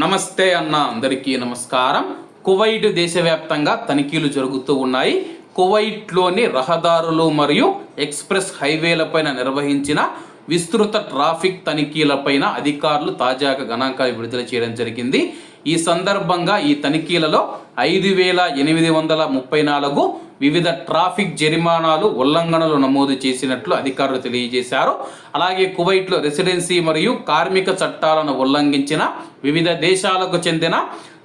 నమస్తే అన్న అందరికీ నమస్కారం. కువైట్ దేశవ్యాప్తంగా తనిఖీలు జరుగుతూ ఉన్నాయి. కువైట్లోని రహదారులు మరియు ఎక్స్ప్రెస్ హైవేలపైన నిర్వహించిన విస్తృత ట్రాఫిక్ తనిఖీలపైన అధికారులు తాజాగా గణాంకాలు విడుదల చేయడం జరిగింది. ఈ సందర్భంగా ఈ తనిఖీలలో ఐదు వేల ఎనిమిది వందల ముప్పై నాలుగు వివిధ ట్రాఫిక్ జరిమానాలు ఉల్లంఘనలు నమోదు చేసినట్లు అధికారులు తెలియజేశారు. అలాగే కువైట్లో రెసిడెన్సీ మరియు కార్మిక చట్టాలను ఉల్లంఘించిన వివిధ దేశాలకు చెందిన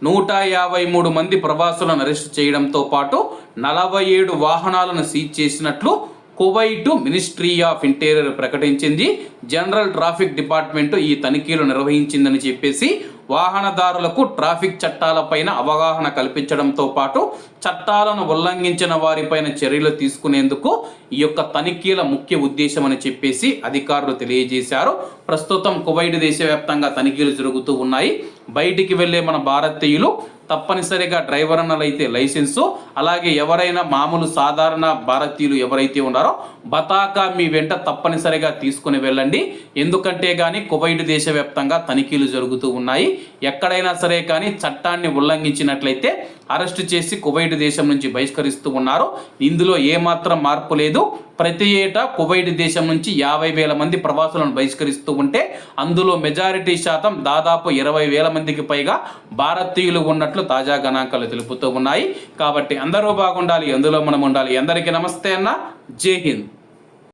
నూట యాభై మూడు మంది ప్రవాసులను అరెస్టు చేయడంతో పాటు నలభై ఏడు వాహనాలను సీజ్ చేసినట్లు కువైట్ మినిస్ట్రీ ఆఫ్ ఇంటీరియర్ ప్రకటించింది. జనరల్ ట్రాఫిక్ డిపార్ట్మెంట్ ఈ తనిఖీలు నిర్వహించిందని చెప్పేసి వాహనదారులకు ట్రాఫిక్ చట్టాలపైన అవగాహన కల్పించడంతో పాటు చట్టాలను ఉల్లంఘించిన వారిపైన చర్యలు తీసుకునేందుకు ఈ యొక్క తనిఖీల ముఖ్య ఉద్దేశం అని చెప్పేసి అధికారులు తెలియజేశారు. ప్రస్తుతం కువైట్ దేశవ్యాప్తంగా తనిఖీలు జరుగుతూ ఉన్నాయి. బయటికి వెళ్ళే మన భారతీయులు తప్పనిసరిగా డ్రైవర్ అన్నలైతే లైసెన్సు అలాగే ఎవరైనా మామూలు సాధారణ భారతీయులు ఎవరైతే ఉన్నారో బతాకా మీ వెంట తప్పనిసరిగా తీసుకుని వెళ్ళండి. ఎందుకంటే కానీ కువైట్ దేశవ్యాప్తంగా తనిఖీలు జరుగుతూ ఉన్నాయి. ఎక్కడైనా సరే కానీ చట్టాన్ని ఉల్లంఘించినట్లయితే అరెస్టు చేసి కువైట్ దేశం నుంచి బహిష్కరిస్తూ ఉన్నారు. ఇందులో ఏమాత్రం మార్పు లేదు. ప్రతి ఏటా కువైట్ దేశం నుంచి యాభై వేల మంది ప్రవాసులను బహిష్కరిస్తూ ఉంటే అందులో మెజారిటీ శాతం దాదాపు ఇరవై వేల మందికి పైగా భారతీయులు ఉన్నట్లు తాజా గణాంకాలు తెలుపుతూ ఉన్నాయి. కాబట్టి అందరూ బాగుండాలి అందులో మనం ఉండాలి. అందరికీ నమస్తే అన్న. జై హింద్.